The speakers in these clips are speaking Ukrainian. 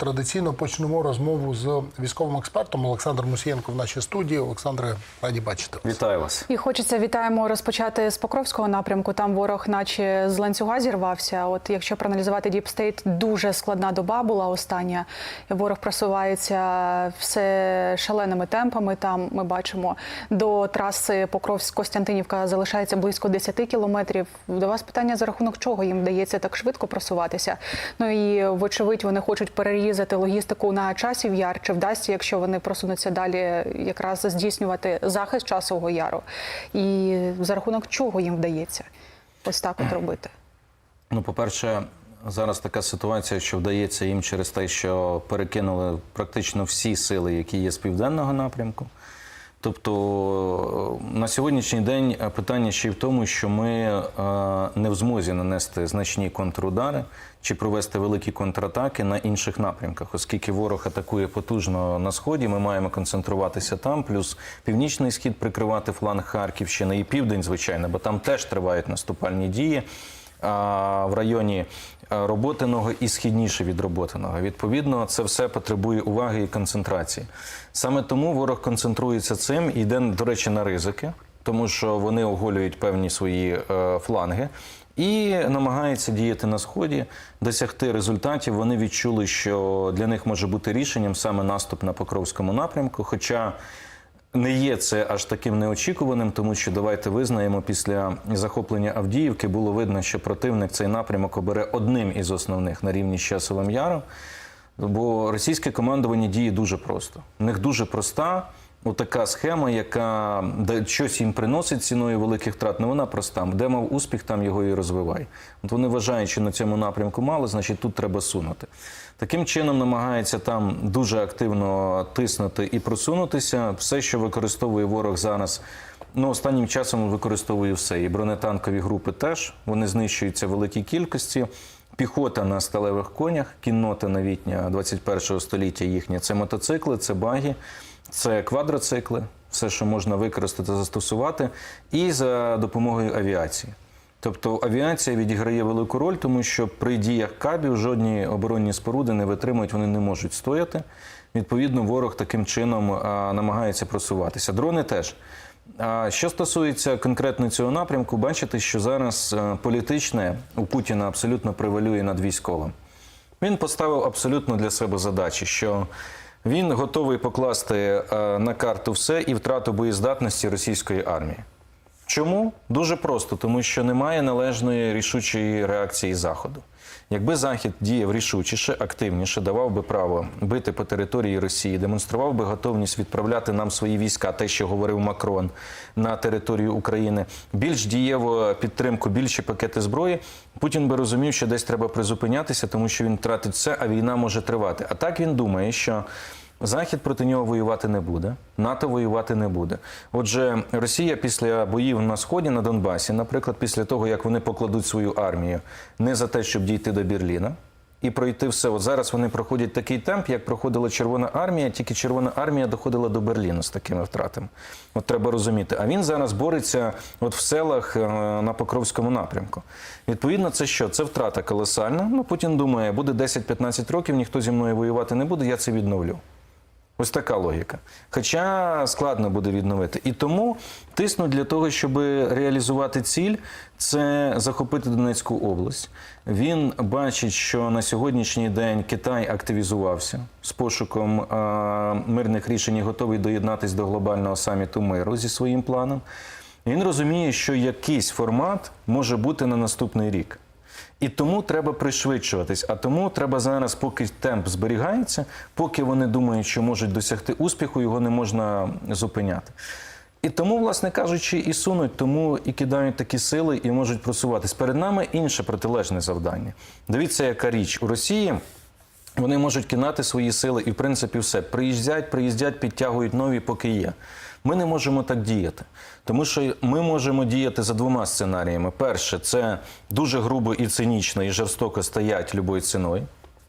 Традиційно почнемо розмову з військовим експертом Олександром Мусієнко в нашій студії. Олександре, раді бачити вас. Вітаю вас. І хочеться вітаємо розпочати з Покровського напрямку. Там ворог, наче з ланцюга зірвався. От якщо проаналізувати Діпстейт, дуже складна доба була остання. Ворог просувається все шаленими темпами. Там ми бачимо до траси Покровськ-Костянтинівка залишається близько 10 кілометрів. До вас питання за рахунок чого їм вдається так швидко просуватися. Ну і вочевидь вони хочуть перерізати логістику на часів яр. Чи вдасться, якщо вони просунуться далі, якраз здійснювати захист часового яру? І за рахунок чого їм вдається ось так от робити? Ну, по-перше, зараз така ситуація, що вдається їм через те, що перекинули практично всі сили, які є з південного напрямку. Тобто на сьогоднішній день питання ще й в тому, що ми е, не в змозі нанести значні контрудари чи провести великі контратаки на інших напрямках, оскільки ворог атакує потужно на сході, ми маємо концентруватися там, плюс північний схід прикривати фланг Харківщини і південь, звичайно, бо там теж тривають наступальні дії. А в районі е, Роботиного і східніше від Роботиного. Відповідно, це все потребує уваги і концентрації. Саме тому ворог концентрується цим і йде, до речі, на ризики, тому що вони оголюють певні свої е, фланги. І намагається діяти на сході, досягти результатів. Вони відчули, що для них може бути рішенням саме наступ на Покровському напрямку. Хоча не є це аж таким неочікуваним, тому що давайте визнаємо, після захоплення Авдіївки було видно, що противник цей напрямок обере одним із основних на рівні з часовим яром. Бо російське командування діє дуже просто. У них дуже проста. Отака схема, яка щось їм приносить ціною великих втрат, не вона проста. Де мав успіх, там його і розвивай. От вони вважають, що на цьому напрямку мало, значить тут треба сунути. Таким чином намагається там дуже активно тиснути і просунутися. Все, що використовує ворог зараз. Ну, останнім часом використовує все. І бронетанкові групи теж вони знищуються в великій кількості. Піхота на сталевих конях, кіннота новітня 21 століття їхня це мотоцикли, це баги, це квадроцикли, все, що можна використати, застосувати, і за допомогою авіації. Тобто авіація відіграє велику роль, тому що при діях кабів жодні оборонні споруди не витримують, вони не можуть стояти. Відповідно, ворог таким чином а, намагається просуватися. Дрони теж. А що стосується конкретно цього напрямку, бачите, що зараз е, політичне у Путіна абсолютно превалює над військовим. Він поставив абсолютно для себе задачі, що він готовий покласти е, на карту все і втрату боєздатності російської армії. Чому? Дуже просто, тому що немає належної рішучої реакції Заходу. Якби Захід діяв рішучіше, активніше, давав би право бити по території Росії, демонстрував би готовність відправляти нам свої війська, те, що говорив Макрон, на територію України, більш дієву підтримку, більші пакети зброї, Путін би розумів, що десь треба призупинятися, тому що він втратить все, а війна може тривати. А так він думає, що. Захід проти нього воювати не буде, НАТО воювати не буде. Отже, Росія після боїв на сході на Донбасі, наприклад, після того як вони покладуть свою армію не за те, щоб дійти до Берліна і пройти все. От зараз вони проходять такий темп, як проходила Червона армія, тільки Червона армія доходила до Берліну з такими втратами. От треба розуміти. А він зараз бореться от в селах е, на Покровському напрямку. Відповідно, це що? Це втрата колосальна. Ну Путін думає, буде 10-15 років, ніхто зі мною воювати не буде, я це відновлю. Ось така логіка. Хоча складно буде відновити. І тому тиснуть для того, щоб реалізувати ціль, це захопити Донецьку область. Він бачить, що на сьогоднішній день Китай активізувався з пошуком е мирних рішень і готовий доєднатися до глобального саміту миру зі своїм планом. Він розуміє, що якийсь формат може бути на наступний рік. І тому треба пришвидшуватись. А тому треба зараз, поки темп зберігається, поки вони думають, що можуть досягти успіху, його не можна зупиняти. І тому, власне кажучи, і сунуть, тому і кидають такі сили і можуть просуватись. Перед нами інше протилежне завдання. Дивіться, яка річ у Росії. Вони можуть кидати свої сили і, в принципі, все. Приїздять, приїздять, підтягують нові, поки є. Ми не можемо так діяти, тому що ми можемо діяти за двома сценаріями. Перше, це дуже грубо і цинічно, і жорстоко стоять любою ціною.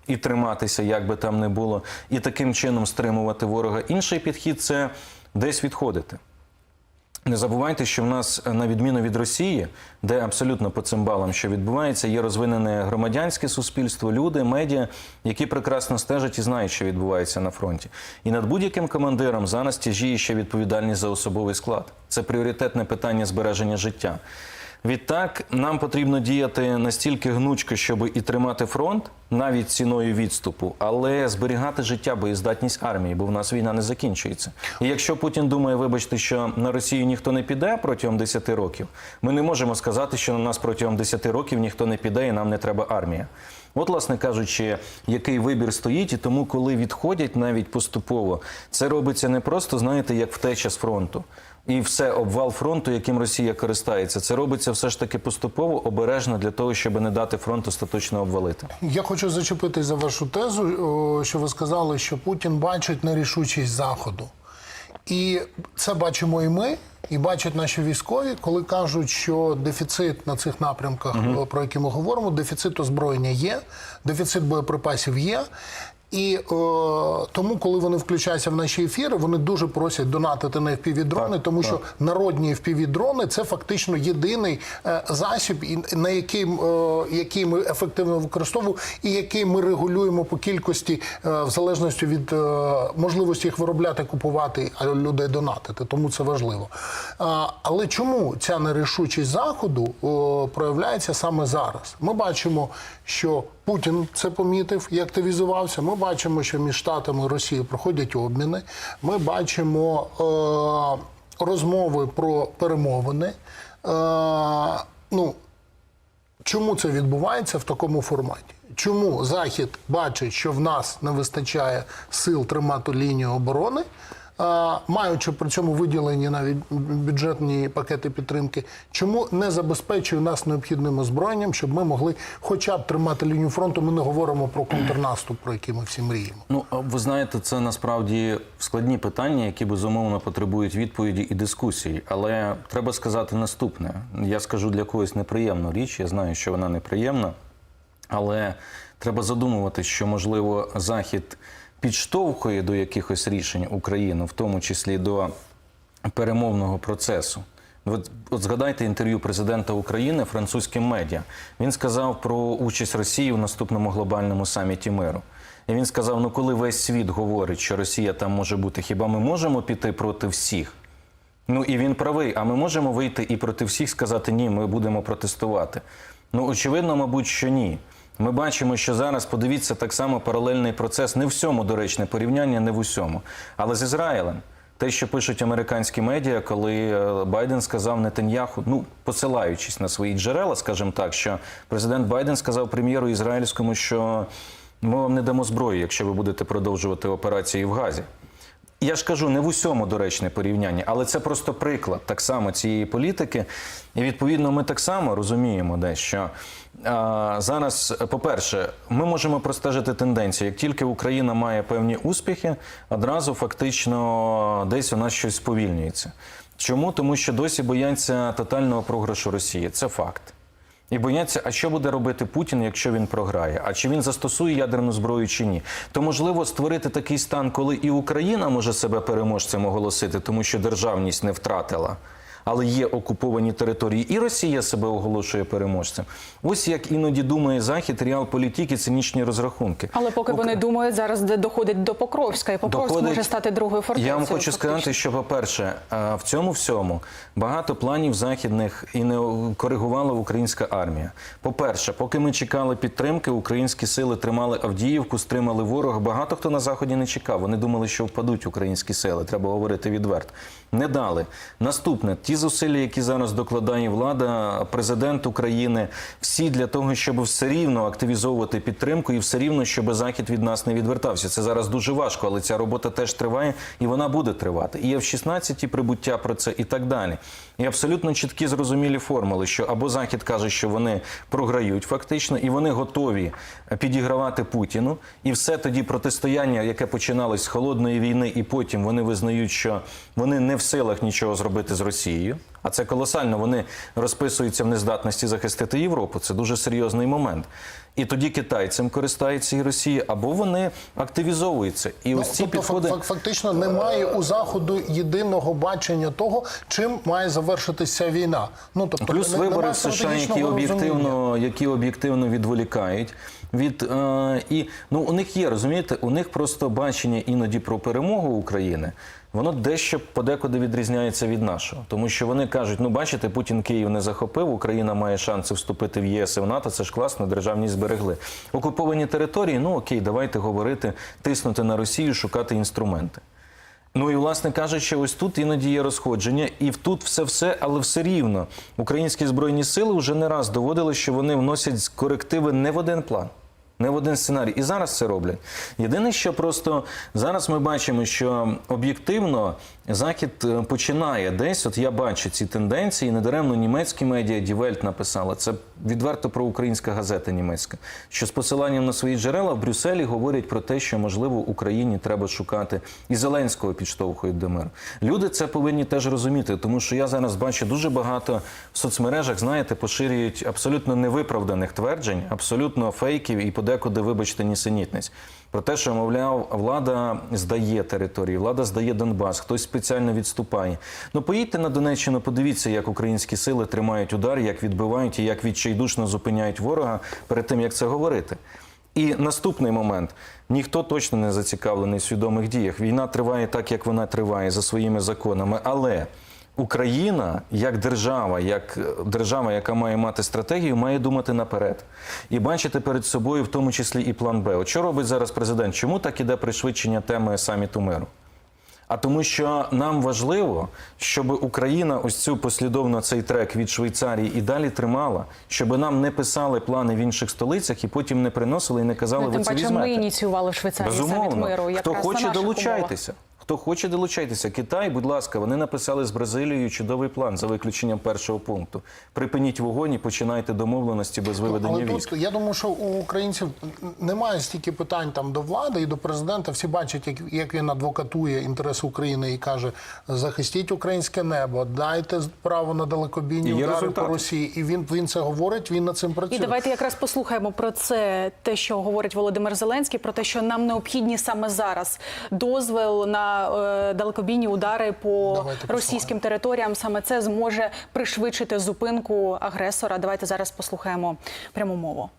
І триматися, як би там не було, і таким чином стримувати ворога. Інший підхід це десь відходити. Не забувайте, що в нас, е, на відміну від Росії, де абсолютно по цим балам, що відбувається, є розвинене громадянське суспільство, люди, медіа, які прекрасно стежать і знають, що відбувається на фронті. І над будь-яким командиром зараз тяжіє ще відповідальність за особовий склад. Це пріоритетне питання збереження життя. Відтак нам потрібно діяти настільки гнучко, щоб і тримати фронт навіть ціною відступу, але зберігати життя, боєздатність армії, бо в нас війна не закінчується. І якщо Путін думає, вибачте, що на Росію ніхто не піде протягом 10 років, ми не можемо сказати, що на нас протягом 10 років ніхто не піде і нам не треба армія. От, власне кажучи, який вибір стоїть, і тому, коли відходять навіть поступово, це робиться не просто, знаєте, як втеча з фронту. І все обвал фронту, яким Росія користається, це робиться все ж таки поступово, обережно для того, щоб не дати фронту остаточно обвалити. Я хочу зачепитись за вашу тезу, що ви сказали, що Путін бачить нерішучість Заходу. І це бачимо і ми, і бачать наші військові, коли кажуть, що дефіцит на цих напрямках, о, про які ми говоримо, дефіцит озброєння є, дефіцит боєприпасів є. І е, тому, коли вони включаються в наші ефіри, вони дуже просять донатити на FPV-дрони, тому що народні FPV-дрони – це фактично єдиний е, засіб, і- на який, е, який ми ефективно використовуємо, і який ми регулюємо по кількості е, в залежності від е, можливості їх виробляти, купувати, а людей донатити. Тому це важливо. А, але чому ця нерішучість заходу о, проявляється саме зараз? Ми бачимо, що Путін це помітив і активізувався. Ми бачимо, що між Штатами і Росією проходять обміни. Ми бачимо е, розмови про перемовини. Е, ну, Чому це відбувається в такому форматі? Чому Захід бачить, що в нас не вистачає сил тримати лінію оборони, маючи при цьому виділені навіть бюджетні пакети підтримки, чому не забезпечує нас необхідним озброєнням, щоб ми могли хоча б тримати лінію фронту? Ми не говоримо про контрнаступ, про який ми всі мріємо. Ну, ви знаєте, це насправді складні питання, які безумовно потребують відповіді і дискусії. Але треба сказати наступне: я скажу для когось неприємну річ. Я знаю, що вона неприємна, але треба задумувати, що можливо Захід підштовхує до якихось рішень Україну, в тому числі до перемовного процесу. От, от згадайте інтерв'ю президента України французьким медіа. Він сказав про участь Росії в наступному глобальному саміті миру. І він сказав: ну коли весь світ говорить, що Росія там може бути, хіба ми можемо піти проти всіх? Ну і він правий. А ми можемо вийти і проти всіх сказати ні, ми будемо протестувати. Ну очевидно, мабуть, що ні. Ми бачимо, що зараз подивіться так само паралельний процес. Не в всьому доречне порівняння, не в усьому. Але з Ізраїлем. Те, що пишуть американські медіа, коли е, Байден сказав Нетаньяху, ну посилаючись на свої джерела, скажімо так, що президент Байден сказав прем'єру ізраїльському, що ми вам не дамо зброї, якщо ви будете продовжувати операції в Газі. Я ж кажу, не в усьому доречне порівняння, але це просто приклад так само цієї політики. І відповідно ми так само розуміємо, де що а, зараз, по-перше, ми можемо простежити тенденцію. Як тільки Україна має певні успіхи, одразу фактично десь у нас щось сповільнюється. Чому? Тому що досі бояться тотального програшу Росії. Це факт. І бояться, а що буде робити Путін, якщо він програє? А чи він застосує ядерну зброю чи ні? То можливо створити такий стан, коли і Україна може себе переможцем оголосити, тому що державність не втратила. Але є окуповані території, і Росія себе оголошує переможцем. Ось як іноді думає Захід, реал-політик цинічні розрахунки. Але поки вони думають, зараз де доходить до Покровська, і Покровськ Доходить- може стати другою фортецею. Я вам хочу фактично. сказати, що, по-перше, е, в цьому всьому багато планів західних і не коригувала українська армія. По-перше, поки ми чекали підтримки, українські сили тримали Авдіївку, стримали ворога. Багато хто на заході не чекав. Вони думали, що впадуть українські сили. Треба говорити відверто. Не дали. Наступне, ті зусилля, які зараз докладає влада, президент України, всі для того, щоб все рівно активізовувати підтримку і все рівно, щоб захід від нас не відвертався. Це зараз дуже важко, але ця робота теж триває і вона буде тривати. І в 16 прибуття про це і так далі. І абсолютно чіткі зрозумілі формули, що або захід каже, що вони програють фактично, і вони готові підігравати Путіну, і все тоді протистояння, яке починалось з холодної війни, і потім вони визнають, що вони не в силах нічого зробити з Росією. А це колосально. Вони розписуються в нездатності захистити Європу. Це дуже серйозний момент. І тоді Китай цим користається і Росія, або вони активізовуються. І Ну, ось ці тобто, підходи. фактично немає у заходу єдиного бачення того, чим має завершитися війна. Ну тобто Плюс не- вибори в США, які об'єктивно, які об'єктивно відволікають. Від е, і ну у них є, розумієте, у них просто бачення іноді про перемогу України. Воно дещо подекуди відрізняється від нашого, тому що вони кажуть: ну бачите, Путін Київ не захопив, Україна має шанси вступити в ЄС і в НАТО. Це ж класно, державність зберегли. Окуповані території. Ну окей, давайте говорити, тиснути на Росію, шукати інструменти. Ну і власне кажучи, ось тут іноді є розходження, і тут все все, але все рівно. Українські збройні сили вже не раз доводили, що вони вносять корективи не в один план. Не в один сценарій. І зараз це роблять. Єдине, що просто зараз ми бачимо, що об'єктивно Захід е, починає десь. От я бачу ці тенденції. Недаремно німецькі медіа Дівельт написала. Це відверто про українська газета німецька. Що з посиланням на свої джерела в Брюсселі говорять про те, що можливо Україні треба шукати і Зеленського підштовхують до миру. Люди це повинні теж розуміти, тому що я зараз бачу дуже багато в соцмережах, знаєте, поширюють абсолютно невиправданих тверджень, абсолютно фейків і подекуди, вибачте, нісенітниць. Про те, що мовляв, влада здає території, влада здає Донбас, хтось спеціально відступає. Ну поїдьте на Донеччину, подивіться, як українські сили тримають удар, як відбивають і як відчайдушно зупиняють ворога перед тим, як це говорити. І наступний момент: ніхто точно не зацікавлений в свідомих діях. Війна триває так, як вона триває за своїми законами, але. Україна як держава, як е, держава, яка має мати стратегію, має думати наперед і бачити перед собою, в тому числі і план Б. От що робить зараз президент? Чому так іде пришвидшення теми саміту миру? А тому, що нам важливо, щоб Україна ось цю послідовно цей трек від Швейцарії і далі тримала, щоб нам не писали плани в інших столицях і потім не приносили і не казали, Ну, ви це паче, візьмете. ми ініціювали в Швейцарії саміт миру. Хто якраз хоче, наших долучайтеся. Хто хоче, долучайтеся. Китай, будь ласка, вони написали з Бразилією чудовий план за виключенням першого пункту. Припиніть вогонь і починайте домовленості без виведення Але військ. тут я думаю, що у українців немає стільки питань там до влади і до президента. Всі бачать, як, як він адвокатує інтереси України і каже: захистіть українське небо, дайте право на далекобійні удари по. Росії. І він він це говорить. Він над цим працює. І давайте якраз послухаємо про це, те, що говорить Володимир Зеленський, про те, що нам необхідні саме зараз дозвіл на е, далекобійні удари по Давайте російським територіям. Саме це зможе пришвидшити зупинку агресора. Давайте зараз послухаємо пряму мову.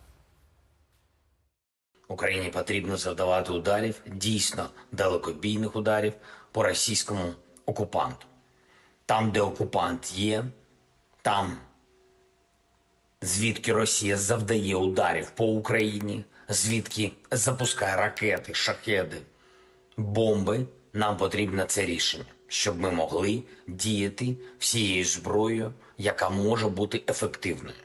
Україні потрібно завдавати ударів, дійсно далекобійних ударів по російському окупанту. Там, де окупант є, там, звідки Росія завдає ударів по Україні, звідки запускає ракети, шахеди, бомби, нам потрібно це рішення, щоб ми могли діяти всією зброєю, яка може бути ефективною.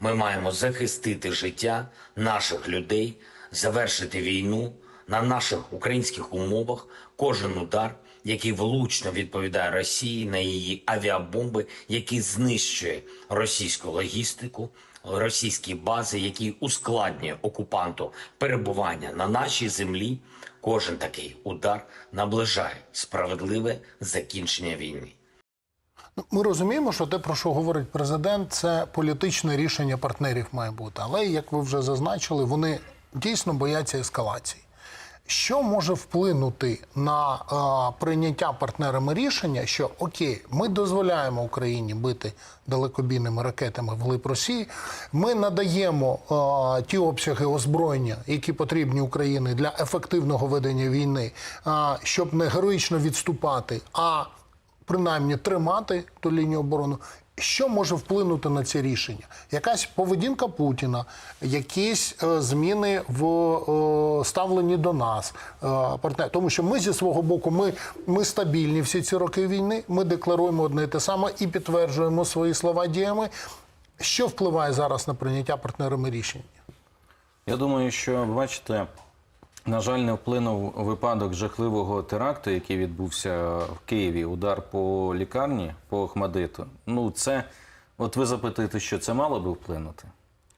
Ми маємо захистити життя наших людей, завершити війну на наших українських умовах. Кожен удар, який влучно відповідає Росії на її авіабомби, який знищує російську логістику, російські бази, який ускладнює окупанту перебування на нашій землі. Кожен такий удар наближає справедливе закінчення війни. Ну, Ми розуміємо, що те, про що говорить президент, це політичне рішення партнерів має бути. Але як ви вже зазначили, вони дійсно бояться ескалації. Що може вплинути на е, прийняття партнерами рішення, що окей, ми дозволяємо Україні бити далекобійними ракетами вглиб Росії, ми надаємо е, ті обсяги озброєння, які потрібні Україні для ефективного ведення війни, е, щоб не героїчно відступати, а принаймні тримати ту лінію оборони. Що може вплинути на це рішення? Якась поведінка Путіна, якісь е, зміни в е, ставленні до нас, е. Тому що ми зі свого боку, ми, ми стабільні всі ці роки війни. Ми декларуємо одне і те саме і підтверджуємо свої слова діями. Що впливає зараз на прийняття партнерами рішень? Я думаю, що бачите, на жаль, не вплинув випадок жахливого теракту, який відбувся в Києві. Удар по лікарні по Охмадиту. Ну, це, от ви запитаєте, що це мало би вплинути.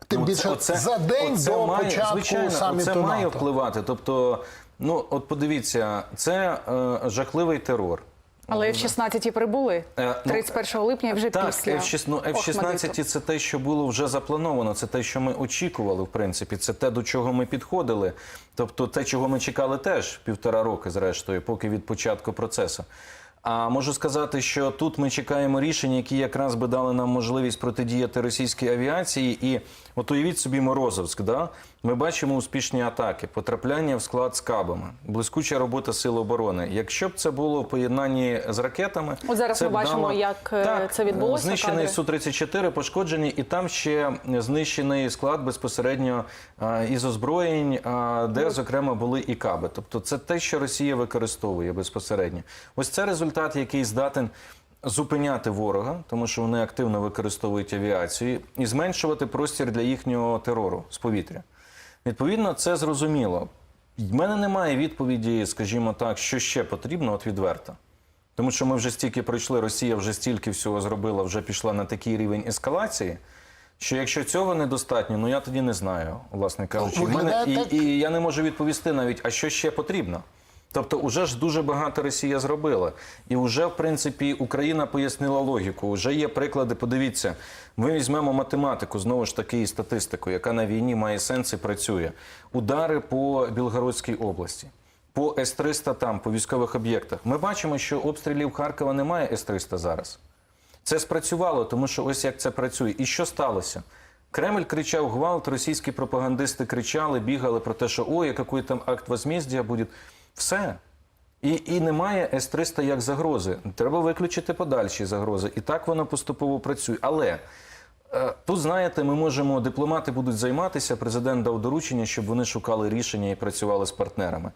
Тим Ну, більше за день оце до має, початку звичайно, саміту Це має впливати. Тобто, ну от подивіться, це е, жахливий терор. Але в 16 прибули Е, ну, 31 липня вже Так, після F-16, ну, F-16 – це те, що було вже заплановано, це те, що ми очікували, в принципі, це те, до чого ми підходили. Тобто те, чого ми чекали теж півтора роки, зрештою, поки від початку процесу. А можу сказати, що тут ми чекаємо рішень, які якраз би дали нам можливість протидіяти російській авіації. І от уявіть собі Морозовськ, да? Ми бачимо успішні атаки, потрапляння в склад з кабами, блискуча робота Сил оборони. Якщо б це було в поєднанні з ракетами, От зараз це ми бачимо, дало- як, е, це відбулося, Знищений кадри. Су-34, пошкоджені, і там ще знищений склад безпосередньо а, із озброєнь, а, де, зокрема, були і каби. Тобто це те, що Росія використовує безпосередньо. Ось це результат, який здатен зупиняти ворога, тому що вони активно використовують авіацію, і зменшувати простір для їхнього терору з повітря. Відповідно, це зрозуміло. В мене немає відповіді, скажімо так, що ще потрібно, от відверто. Тому що ми вже стільки пройшли, Росія вже стільки всього зробила, вже пішла на такий рівень ескалації. Що якщо цього недостатньо, ну я тоді не знаю, власне кажучи. Ну, мене, і, і я не можу відповісти навіть, а що ще потрібно. Тобто, уже ж дуже багато Росія зробила. І вже, в принципі, Україна пояснила логіку. Уже є приклади. Подивіться, ми візьмемо математику, знову ж таки, і статистику, яка на війні має сенс і працює. Удари по Білгородській області. По С-300 там, по військових об'єктах. Ми бачимо, що обстрілів Харкова немає С-300 зараз. Це спрацювало, тому що ось як це працює. І що сталося? Кремль кричав гвалт, російські пропагандисти кричали, бігали про те, що ой, який там акт возмездия буде. Все. І, і немає С-300 як загрози. Треба виключити подальші загрози. І так воно поступово працює. Але е, тут, знаєте, ми можемо, дипломати будуть займатися, президент дав доручення, щоб вони шукали рішення і працювали з партнерами.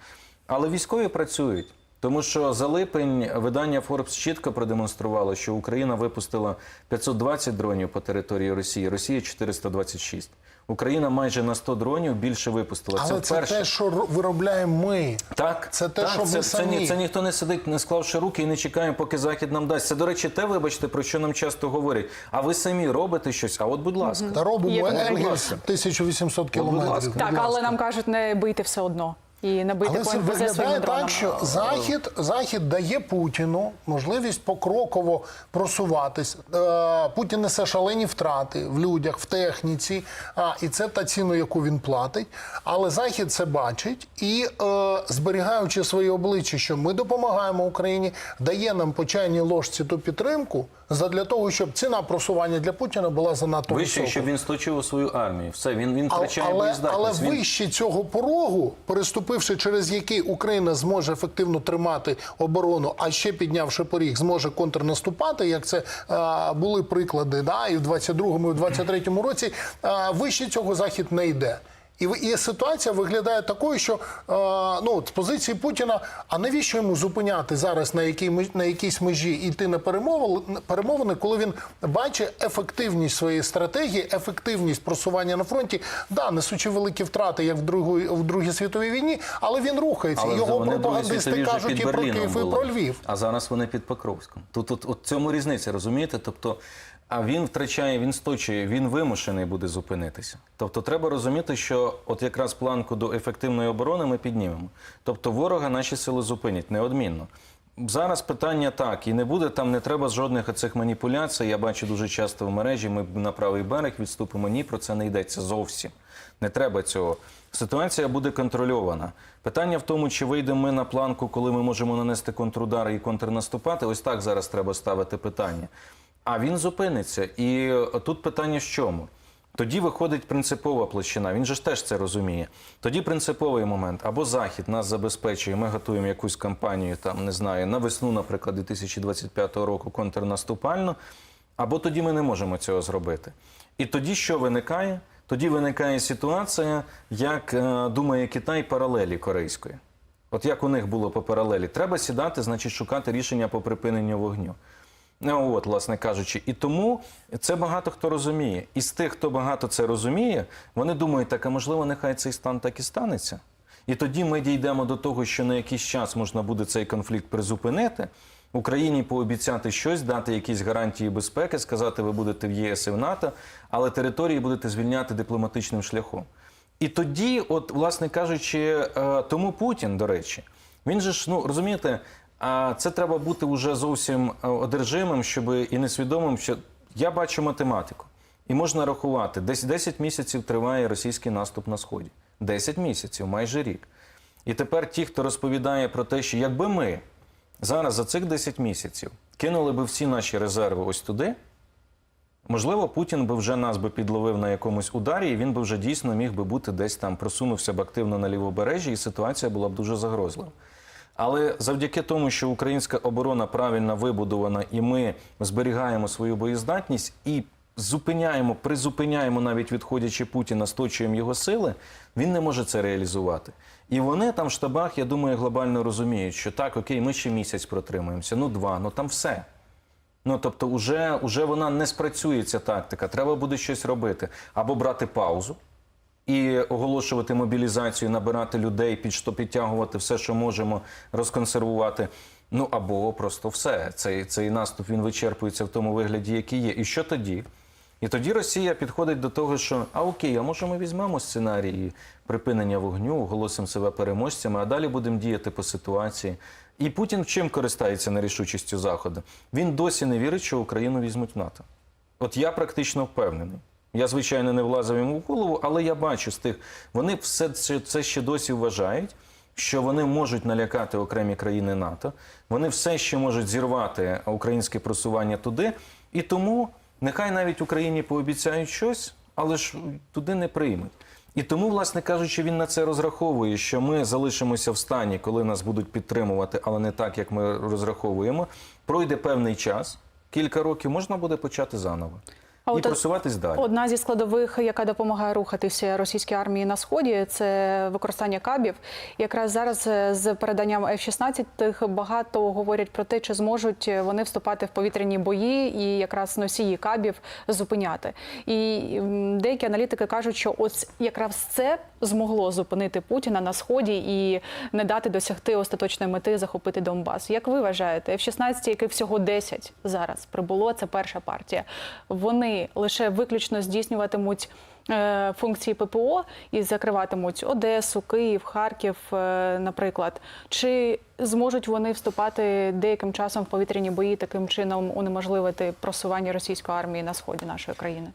Але військові працюють. Тому що за липень видання Forbes чітко продемонструвало, що Україна випустила 520 дронів по території Росії, Росія 426. Україна майже на 100 дронів більше випустила. Але це, це те, що виробляємо ми. Так, Це те, так, що ми це, це, самі. Це, це ніхто не сидить, не склавши руки і не чекає, поки захід нам дасть. Це, до речі, те, вибачте, про що нам часто говорять. А ви самі робите щось? А от, будь ласка. Та робимо Є Енгельс конкуренція. 1800 кілометрів. Так, але нам кажуть, не бийте все одно. І не бийте Але це виглядає дронами. так, що Захід, Захід дає Путіну можливість покроково просуватись. Е, Путін несе шалені втрати в людях, в техніці, а, і це та ціна, яку він платить. Але Захід це бачить і, е, зберігаючи своє обличчя, що ми допомагаємо Україні, дає нам по чайній ложці ту підтримку задля того, щоб ціна просування для Путіна була занадто Вище, щоб він сточив свою армію. Все, він, він втрачає але, але. Він- вище цього порогу, переступивши через який Україна зможе ефективно тримати оборону, а ще піднявши поріг, зможе контрнаступати, як це е, були приклади, да, і в 22-му, і в 23-му році, е, вище цього захід не йде. І, і ситуація виглядає такою, що е, ну, з позиції Путіна, а навіщо йому зупиняти зараз на, якій, на якійсь межі йти на перемовини, коли він бачить ефективність своєї стратегії, ефективність просування на фронті, да, несучи великі втрати, як в Другій, в Другій світовій війні, але він рухається. Але Його пропагандисти кажуть і про Київ, і про Львів. А зараз вони під Покровськом. Тут от, от цьому різниця, розумієте? Тобто, а він втрачає, він сточує, він вимушений буде зупинитися. Тобто, треба розуміти, що от якраз планку до ефективної оборони ми піднімемо. Тобто, ворога наші сили зупинять неодмінно. Зараз питання так, і не буде там, не треба жодних оцих маніпуляцій. Я бачу дуже часто в мережі. Ми на правий берег відступимо. Ні, про це не йдеться зовсім. Не треба цього. Ситуація буде контрольована. Питання в тому, чи вийдемо ми на планку, коли ми можемо нанести контрудари і контрнаступати. Ось так зараз треба ставити питання. А він зупиниться. І е, тут питання в чому? Тоді виходить принципова площина. Він же ж теж це розуміє. Тоді принциповий момент. Або Захід нас забезпечує, ми готуємо якусь кампанію, там не знаю, на весну, наприклад, 2025 року контрнаступальну, або тоді ми не можемо цього зробити. І тоді що виникає? Тоді виникає ситуація, як е, думає Китай паралелі корейської. От як у них було по паралелі, треба сідати, значить, шукати рішення по припиненню вогню. Ну, от, власне кажучи, і тому це багато хто розуміє. І з тих, хто багато це розуміє, вони думають, так а можливо, нехай цей стан так і станеться. І тоді ми дійдемо до того, що на якийсь час можна буде цей конфлікт призупинити, Україні пообіцяти щось, дати якісь гарантії безпеки, сказати, ви будете в ЄС і в НАТО, але території будете звільняти дипломатичним шляхом. І тоді, от, власне кажучи, е, тому Путін, до речі, він же ж, ну розумієте, А це треба бути вже зовсім е, одержимим, щоб і несвідомим, що я бачу математику. І можна рахувати, десь 10 місяців триває російський наступ на сході. 10 місяців, майже рік. І тепер ті, хто розповідає про те, що якби ми зараз за цих 10 місяців кинули би всі наші резерви ось туди, можливо, Путін би вже нас би підловив на якомусь ударі, і він би вже дійсно міг би бути десь там, просунувся б активно на лівобережжі, і ситуація була б дуже загрозлива. Але завдяки тому, що українська оборона правильно вибудована, і ми зберігаємо свою боєздатність і зупиняємо, призупиняємо, навіть відходячи Путіна, сточуємо його сили, він не може це реалізувати. І вони там в штабах, я думаю, глобально розуміють, що так, окей, ми ще місяць протримаємося, ну два, ну там все. Ну тобто, уже, уже вона не спрацює ця тактика. Треба буде щось робити або брати паузу і оголошувати мобілізацію, набирати людей, підщо- підтягувати все, що можемо, розконсервувати. Ну або просто все. Цей, цей наступ він вичерпується в тому вигляді, який є. І що тоді? І тоді Росія підходить до того, що а окей, а може ми візьмемо сценарії припинення вогню, оголосимо себе переможцями, а далі будемо діяти по ситуації. І Путін чим користається нерішучістю Заходу? Він досі не вірить, що Україну візьмуть в НАТО. От я практично впевнений. Я, звичайно, не влазив йому в голову, але я бачу з тих, вони все це, це ще досі вважають, що вони можуть налякати окремі країни НАТО. Вони все ще можуть зірвати українське просування туди. І тому нехай навіть Україні пообіцяють щось, але ж туди не приймуть. І тому, власне кажучи, він на це розраховує, що ми залишимося в стані, коли нас будуть підтримувати, але не так, як ми розраховуємо. Пройде певний час, кілька років, можна буде почати заново. А і просуватись далі. Одна зі складових, яка допомагає рухатися російській армії на сході, це використання кабів. Якраз зараз е, з переданням F-16 багато говорять про те, чи зможуть вони вступати в повітряні бої і якраз носії кабів зупиняти. І деякі аналітики кажуть, що ось якраз це змогло зупинити Путіна на сході і не дати досягти остаточної мети захопити Донбас. Як ви вважаєте, F-16, яких всього 10 зараз прибуло, це перша партія. Вони лише виключно здійснюватимуть е, функції ППО і закриватимуть Одесу, Київ, Харків, е, наприклад. Чи зможуть вони вступати деяким часом в повітряні бої, таким чином унеможливити просування російської армії на сході нашої країни?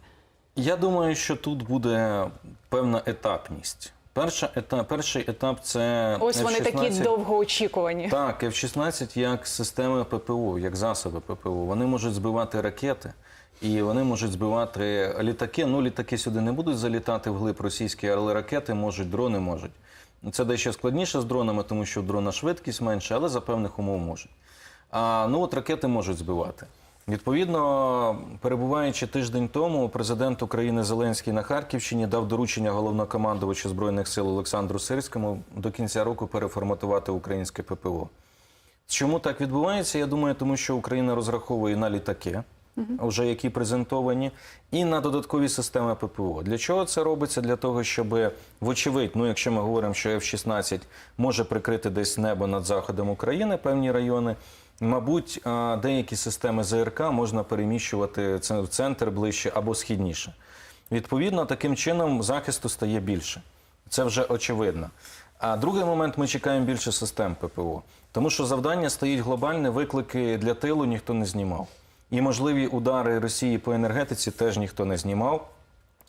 Я думаю, що тут буде певна етапність. Перша етап, перший етап це Ось вони такі F-16. довгоочікувані. Так, F-16 як системи ППО, як засоби ППО. Вони можуть збивати ракети і вони можуть збивати літаки. Ну, літаки сюди не будуть залітати вглиб російські, але ракети можуть, дрони можуть. Це дещо складніше з дронами, тому що в дрона швидкість менша, але за певних умов можуть. А ну от ракети можуть збивати. Відповідно, перебуваючи тиждень тому, президент України Зеленський на Харківщині дав доручення головнокомандувачу збройних сил Олександру Сирському до кінця року переформатувати українське ППО. Чому так відбувається? Я думаю, тому що Україна розраховує на літаки, вже які презентовані, і на додаткові системи ППО. Для чого це робиться? Для того, щоб, вочевидь, ну якщо ми говоримо, що F-16 може прикрити десь небо над заходом України, певні райони. Мабуть, деякі системи ЗРК можна переміщувати в центр ближче або східніше. Відповідно, таким чином захисту стає більше. Це вже очевидно. А другий момент ми чекаємо більше систем ППО, тому що завдання стоїть глобальне, виклики для тилу ніхто не знімав. І можливі удари Росії по енергетиці теж ніхто не знімав.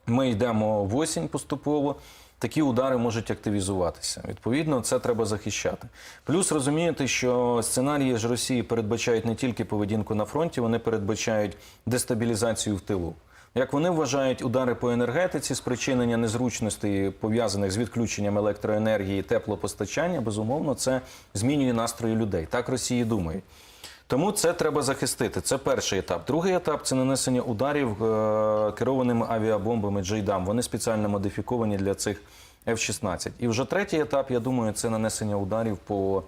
Ми йдемо в осінь поступово. Такі удари можуть активізуватися. Відповідно, це треба захищати. Плюс розумієте, що сценарії ж Росії передбачають не тільки поведінку на фронті, вони передбачають дестабілізацію в тилу. Як вони вважають удари по енергетиці, спричинення незручностей пов'язаних з відключенням електроенергії, теплопостачання, безумовно, це змінює настрої людей. Так Росії думають. Тому це треба захистити. Це перший етап. Другий етап це нанесення ударів е, керованими авіабомбами Джейдам. Вони спеціально модифіковані для цих F-16. І вже третій етап, я думаю, це нанесення ударів по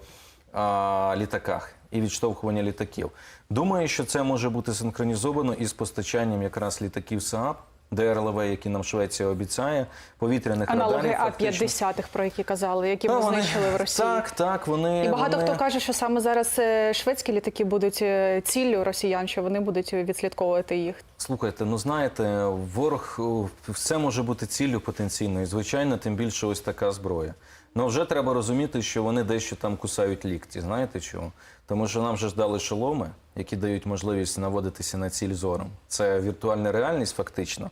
а, літаках і відштовхування літаків. Думаю, що це може бути синхронізовано із постачанням якраз літаків СААП, ДРЛВ, які нам Швеція обіцяє, повітряних Аналоги радарів. фактично. А-50, про які казали, які ми знищили в Росії. Так, так, вони І багато вони... хто каже, що саме зараз е, шведські літаки будуть е, ціллю росіян, що вони будуть відслідковувати їх. Слухайте, ну знаєте, ворог все може бути ціллю потенційною. Звичайно, тим більше ось така зброя. Ну вже треба розуміти, що вони дещо там кусають лікті. Знаєте чому? Тому що нам вже дали шоломи, які дають можливість наводитися на ціль зором. Це віртуальна реальність, фактично.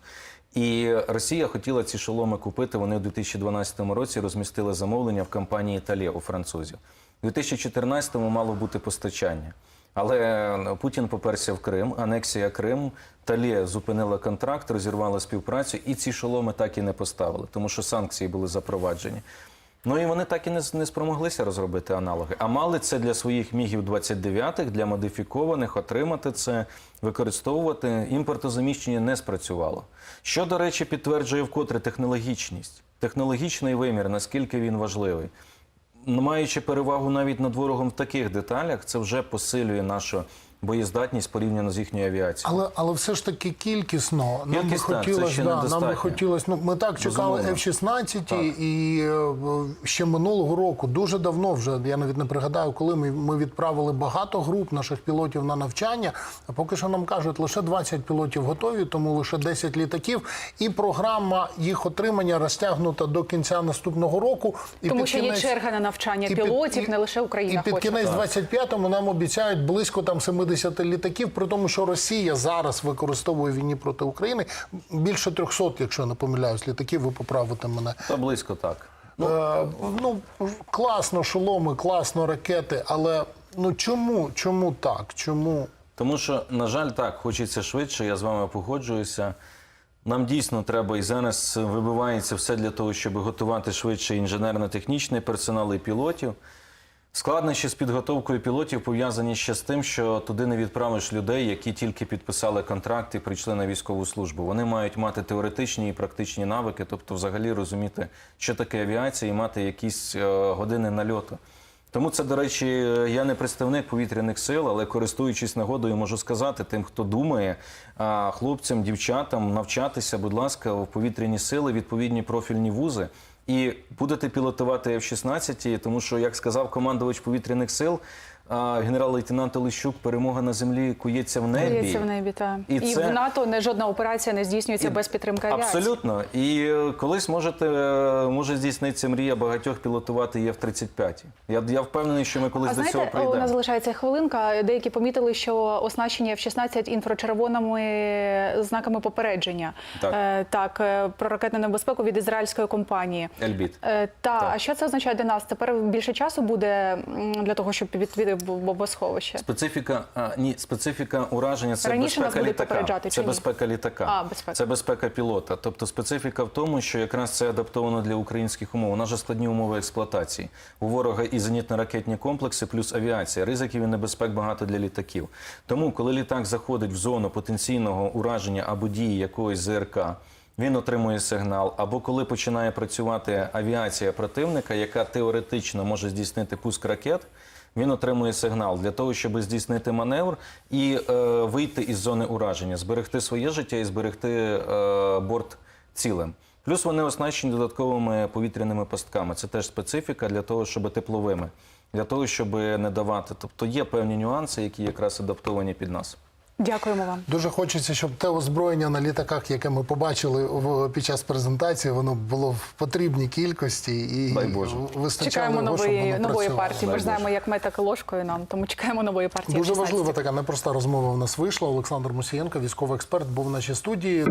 І Росія хотіла ці шоломи купити. Вони у 2012 році розмістили замовлення в компанії Італія у французів. У 2014-му мало бути постачання. Але Путін поперся в Крим, анексія Криму, Талія зупинила контракт, розірвала співпрацю, і ці шоломи так і не поставили, тому що санкції були запроваджені. Ну і вони так і не, не спромоглися розробити аналоги. А мали це для своїх мігів 29-х, для модифікованих, отримати це, використовувати. Імпортозаміщення не спрацювало. Що, до речі, підтверджує вкотре технологічність, технологічний вимір, наскільки він важливий. Маючи перевагу навіть над ворогом в таких деталях, це вже посилює нашу боєздатність порівняно з їхньою авіацією. Але, але все ж таки кількісно нам би Кількість, хотілося, да, нам би хотілося. Ну ми так чекали Безумовно. F-16 і е, ще минулого року, дуже давно вже я навіть не пригадаю, коли ми, ми відправили багато груп наших пілотів на навчання. А поки що нам кажуть, лише 20 пілотів готові, тому лише 10 літаків. І програма їх отримання розтягнута до кінця наступного року. І Тому під що є черга на навчання і пілотів, і- не лише Україна І під хоче. кінець 25-му нам обіцяють близько там 70 літаків, при тому, що Росія зараз використовує війні проти України більше 300, якщо я не помиляюсь, літаків. Ви поправите мене. Та близько так. Е, ну класно, шоломи, класно ракети, але ну чому, чому так? Чому? Тому що, на жаль, так, хочеться швидше, я з вами погоджуюся. Нам дійсно треба і зараз вибивається все для того, щоб готувати швидше інженерно-технічний персонал і пілотів. Складнощі з підготовкою пілотів пов'язані ще з тим, що туди не відправиш людей, які тільки підписали контракт і прийшли на військову службу. Вони мають мати теоретичні і практичні навики, тобто взагалі розуміти, що таке авіація, і мати якісь е, години нальоту. Тому це, до речі, я не представник повітряних сил, але користуючись нагодою, можу сказати тим, хто думає, а, хлопцям, дівчатам навчатися, будь ласка, в повітряні сили, відповідні профільні вузи. І будете пілотувати F-16, тому що, як сказав командувач повітряних сил, генерал-лейтенант Олещук, перемога на землі кується в небі. Здається, в небі та І і, це- в НАТО не жодна операція не здійснюється І- без підтримки авіації. Абсолютно. І е, колись можете, е, може здійснитися мрія багатьох пілотувати Єв-35. Я, я впевнений, що ми колись А до цього знаєте, у нас залишається хвилинка. Деякі помітили, що оснащені F-16 інфрачервоними знаками попередження. Так. Е, так, е, про ракетну небезпеку від ізраїльської компанії. Ельбіт. Е, та, Так. а що це означає для нас? Тепер більше часу буде для того, щоб бомбосховище? Специфіка, а, ні, специфіка ураження це Раніше безпека літака. Це ні? безпека літака. А, безпека. Це безпека пілота. Тобто специфіка в тому, що якраз це адаптовано для українських умов. У нас же складні умови експлуатації. У ворога і зенітно-ракетні комплекси, плюс авіація. Ризиків і небезпек багато для літаків. Тому, коли літак заходить в зону потенційного ураження або дії якоїсь ЗРК. Він отримує сигнал, або коли починає працювати авіація противника, яка теоретично може здійснити пуск ракет, він отримує сигнал для того, щоб здійснити маневр і е, вийти із зони ураження, зберегти своє життя і зберегти е, борт цілим. Плюс вони оснащені додатковими повітряними пастками. Це теж специфіка для того, щоб тепловими, для того, щоб не давати. Тобто є певні нюанси, які якраз адаптовані під нас. Дякуємо вам. Дуже хочеться, щоб те озброєння на літаках, яке ми побачили в, під час презентації, воно було в потрібній кількості і Дай вистачало Чекаємо його, щоб нової, воно нової партії. Ми ж знаємо, як ми так і ложкою нам, тому чекаємо нової партії. Дуже F-16. важлива така непроста розмова в нас вийшла. Олександр Мусієнко, військовий експерт, був в нашій студії.